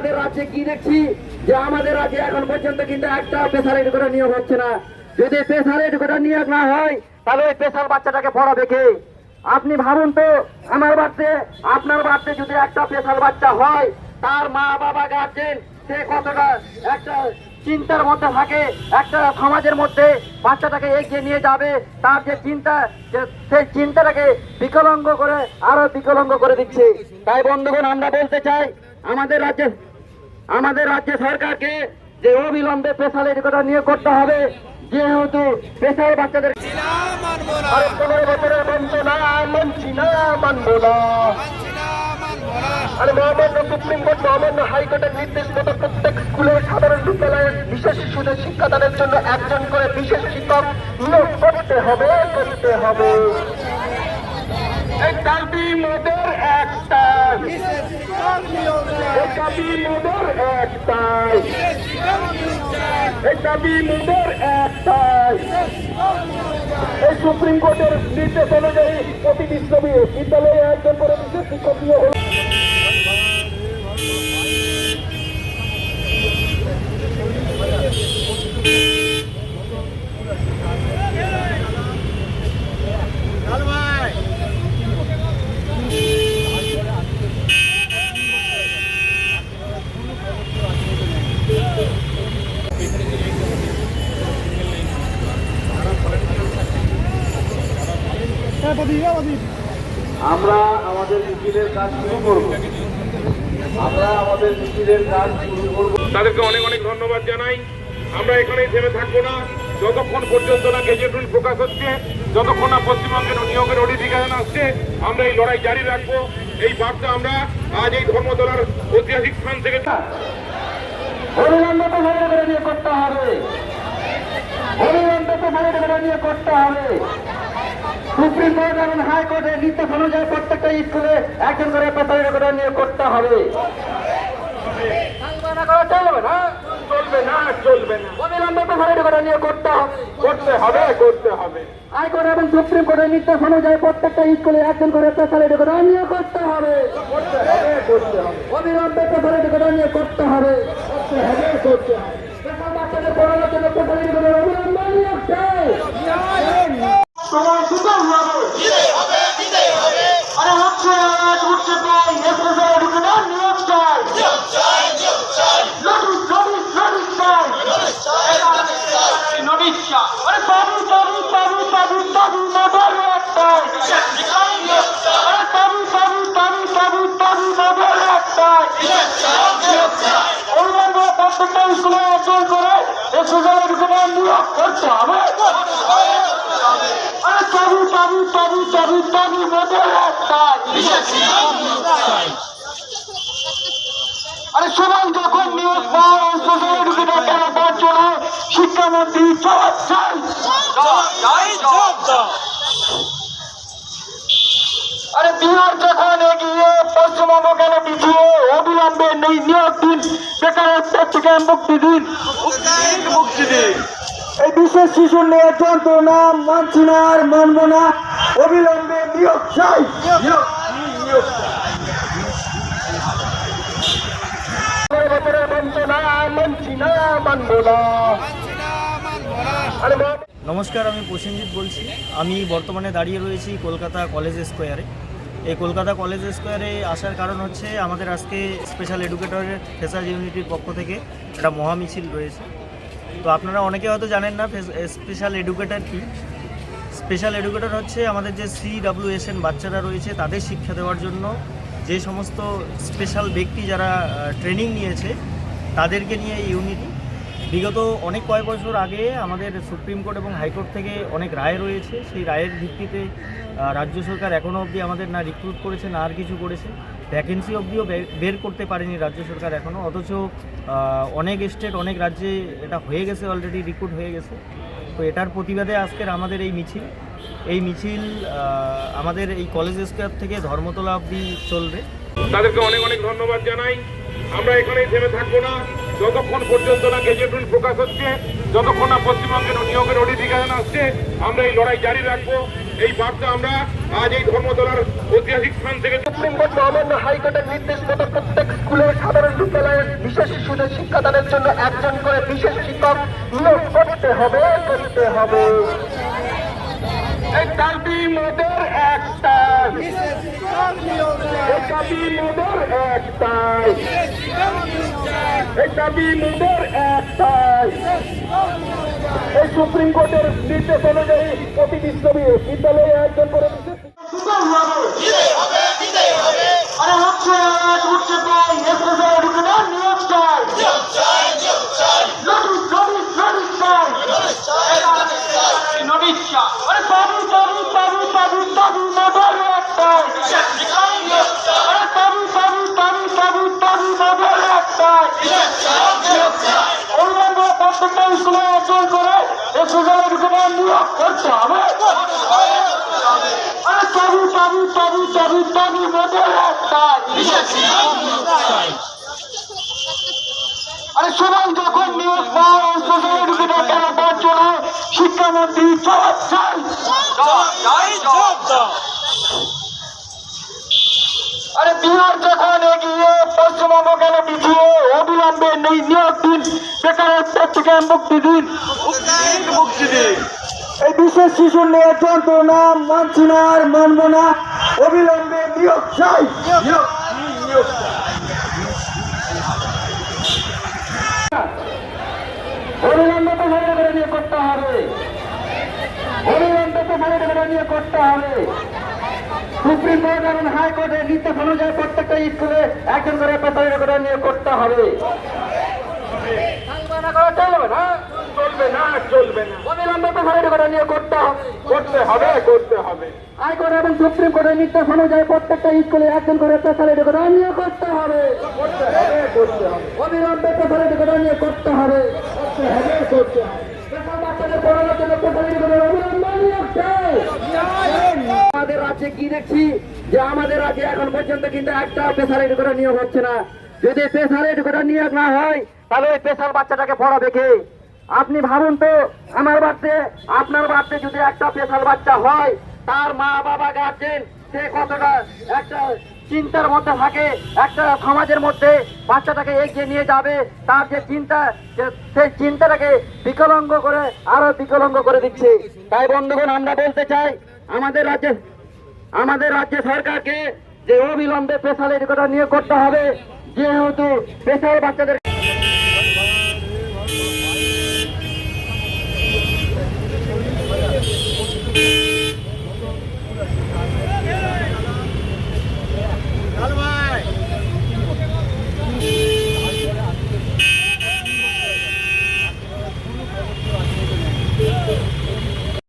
আমাদের রাজ্যে কি দেখছি? যে আমাদের রাজ্যে এখন পর্যন্ত কিন্তু একটা পেশার এডুকেটর নিয়োগ হচ্ছে না। যদি পেশার এডুকেটর নিয়োগ না হয়, তাহলে ওই পেশার বাচ্চাটাকে পড়াবে কে? আপনি ভাবুন তো, আমার বাচ্চা আপনার বাচ্চা যদি একটা পেশার বাচ্চা হয়, তার মা বাবা গার্জেন সে কতটা একটা চিন্তার মধ্যে থাকে, একটা সমাজের মধ্যে বাচ্চাটাকে এগিয়ে নিয়ে যাবে, তার যে চিন্তা সেই চিন্তাটাকে বিকলঙ্গ করে, আরও বিকলঙ্গ করে দিচ্ছে। তাই বন্ধুগণ, আমরা বলতে চাই, আমাদের রাজ্যে আমাদের রাজ্য সরকারকে যে অবিলম্বে পেশাল এডুকেটর নিয়োগ করতে হবে, যেহেতু পেশার বাচ্চাদের আরে সুপ্রিম কোর্ট হাইকোর্টের প্রত্যেক স্কুলের সাধারণ বিদ্যালয়ের বিশেষ শিক্ষাদানের জন্য একজন করে বিশেষ শিক্ষক নিয়োগ করতে হবে করতে হবে। দাবি মোদের একটাই দাবি মোদের একটাই দাবি মোদের একটাই এই সুপ্রিম কোর্টের নির্দেশ অনুযায়ী প্রতি বিশ্ববিদ্যালয়ে একজন করে বিশেষ শিক্ষক নিয়োগ আমরা আমাদের মিছিলের কাজ শুরু করব। আমরা আমাদের মিছিলের কাজ শুরু করব। তাদেরকে অনেক অনেক ধন্যবাদ জানাই। আমরা এখানেই থেমে থাকব না। যতক্ষণ পর্যন্ত না গেজেট রুল প্রকাশ হচ্ছে যতক্ষণ না পশ্চিমবঙ্গের নিয়োগের নোটিফিকেশন আসছে আমরা এই লড়াই জারি রাখব। এই বার্তা আমরা আজ এই ধর্মতলার ঐতিহাসিক স্থান থেকে অবিলম্বে পেশাল এডুকেটর নিয়োগ করতে হবে। অবিলম্বে পেশাল এডুকেটর নিয়োগ করতে হবে। সুপ্রিম কোর্ট এবং হাইকোর্টের নির্দেশ অনুযায়ী প্রত্যেকটা স্কুলে একজন করে পেশাল এডুকেটর নিয়োগ করতে হবে। না করা চলবে না? চলবে না চলবে না। অবিলম্বে পেশাল এডুকেটর নিয়োগ করতে হবে। করতে হবে করতে হবে। হাইকোর্ট এবং সুপ্রিম কোর্টের নির্দেশ অনুযায়ী প্রত্যেকটা স্কুলে একজন করে নিয়োগ করতে হবে। করতে হবে করতে হবে। অবিলম্বে নিয়োগ করতে হবে। করতে হবে করতে হবে। বাচ্চাদের পড়ানোর জন্য পেশাল এডুকেটর অবিলম্বে নিয়োগ চাই একজন করে এসএসএ এডুকেটর নিয়োগ করতে হবে। আরে বাবু বাবু বাবু বাবু মোটর আরে সবাই যখন জন্য শিক্ষামন্ত্রী জবাব আরে বিহার যখন এগিয়ে পশ্চিমবঙ্গ গেল পিছিয়ে? অবিলম্বে নেই নিয়োগ দিন। বেকারত্বের থেকে মুক্তি দিন। মুক্তি দিন এই বিশেষ শিশুর নিয়ে যন্ত্রণা মানছি না আর মানব না। অবিলম্বে নিয়োগ চাই। বঞ্চনা মানছি না মানব না। আরে নমস্কার, আমি প্রসেনজিৎ বলছি। আমি বর্তমানে দাঁড়িয়ে রয়েছি কলকাতা কলেজ স্কোয়ারে। এই কলকাতা কলেজ স্কোয়ারে আসার কারণ হচ্ছে, আমাদের আজকে স্পেশাল এডুকেটরের ফেসার ইউনিটির পক্ষ থেকে একটা মহামিছিল রয়েছে। তো আপনারা অনেকে হয়তো জানেন না স্পেশাল এডুকেটর কি? স্পেশাল এডুকেটর হচ্ছে আমাদের যে সি ডাব্লিউএসএন বাচ্চারা রয়েছে, তাদের শিক্ষা দেওয়ার জন্য যে সমস্ত স্পেশাল ব্যক্তি যারা ট্রেনিং নিয়েছে, তাদেরকে নিয়ে ইউনিটি বিগত অনেক কয়েক বছর আগে আমাদের সুপ্রিম কোর্ট এবং হাইকোর্ট থেকে অনেক রায় রয়েছে। সেই রায়ের ভিত্তিতে রাজ্য সরকার এখনও অবধি আমাদের না রিক্রুট করেছে, না আর কিছু করেছে। ভ্যাকেন্সি অবধিও বের করতে পারেনি রাজ্য সরকার এখনও অথচ অনেক স্টেট, অনেক রাজ্যে এটা হয়ে গেছে অলরেডি রিক্রুট হয়ে গেছে। তো এটার প্রতিবাদে আজকের আমাদের এই মিছিল। এই মিছিল আমাদের এই কলেজ স্কোয়ার থেকে ধর্মতলা অবধি চলবে। তাদেরকে অনেক অনেক ধন্যবাদ জানাই। আমরা এখানেই থেমে থাকব না। যতক্ষণ পর্যন্ত না গেজেট রুল প্রকাশ হচ্ছে যতক্ষণ না পশ্চিমবঙ্গের নিয়োগের নোটিফিকেশন আসছে আমরা এই লড়াই জারি রাখব। এই বার্তা আমরা আজ এই ধর্মতলার ঐতিহাসিক স্থান থেকে সুপ্রিম কোর্ট মহামান্য হাইকোর্টের নির্দেশ মতো প্রত্যেক স্কুলের সাধারণ বিদ্যালয়ের বিশেষ শিশুদের শিক্ষাদানের জন্য একজন করে বিশেষ শিক্ষক নিয়োগ করতে হবে করতে হবে। এই দাবি মোদের একটাই এই দাবি মোদের একটাই। এই দাবি মোদের একটাই। এই সুপ্রিম কোর্টের নির্দেশ অনুযায়ী প্রতি বিশ্ববিদ্যালয়ে একজন করে আরে হচ্ছে উঠছে তাই এসএসএ এডুকেটর নিয়োগ চাই। নোটিশ নোটিশ নোটিশ চাই। নোটিশ চাই। আরে দাবি দাবি দাবি দাবি অভিভাবক প্রত্যেকটা স্কুলে একজন করে এসএসএ এডুকেটর নিয়োগ করতে হবে। সোশ্যাল এডুকেটর কেন পাচ্ছ না শিক্ষামন্ত্রী জবাব চাই। আরে বিহার যখন এগিয়ে পশ্চিমবঙ্গ কেন পিছিয়ে অবিলম্বে নিয়োগ দিন। বেকারত্বের থেকে মুক্তি দিন। মুক্তি দিন এই বিশেষ শিশুর নিয়ে যন্ত্রণা মানছি না আর মানবো না। অবিলম্বে নিয়োগ চাই। অবিলম্বে তো ভালো করে নিয়ে করতে হবে। অবিলম্বে তো ভালো করে নিয়ে করতে হবে। সুপ্রিম কোর্ট এবং হাইকোর্টের নির্দেশ অনুযায়ী প্রত্যেকটা স্কুলে একজন করে পেশারি করে নিয়ে করতে হবে। না চলবে না করতে হবে করতে হবে নির্দেশ প্রত্যেকটা করে নিয়ে করতে হবে। করতে হবে করতে হবে। অবিলম্বে করতে হবে করে অবিলম্বে নিয়োগ চাই। আমাদের রাজ্যে কি দেখছি? যে আমাদের রাজ্যে এখন পর্যন্ত কিন্তু একটা পেশার এডুকেটর নিয়োগ হচ্ছে না। যদি পেশার এডুকেটর নিয়োগ না হয়, তাহলে ওই পেশার বাচ্চাটাকে পড়াবে কে? আপনি ভাবুন তো, আমার বাড়িতে, আপনার বাড়িতে যদি একটা পেশার বাচ্চা হয়, তার মা বাবা গার্জেন সে কতটা একটা চিন্তার মধ্যে থাকে, একটা সমাজের মধ্যে বাচ্চাটাকে এগিয়ে নিয়ে যাবে, তার যে চিন্তা সেই চিন্তাটাকে বিকলঙ্গ করে, আরও বিকলঙ্গ করে দিচ্ছে। তাই বন্ধুগণ, আমরা বলতে চাই, আমাদের রাজ্যে আমাদের রাজ্য সরকারকে যে অবিলম্বে পেশার এডুকেটর নিয়োগ করতে হবে যেহেতু পেশাল বাচ্চাদের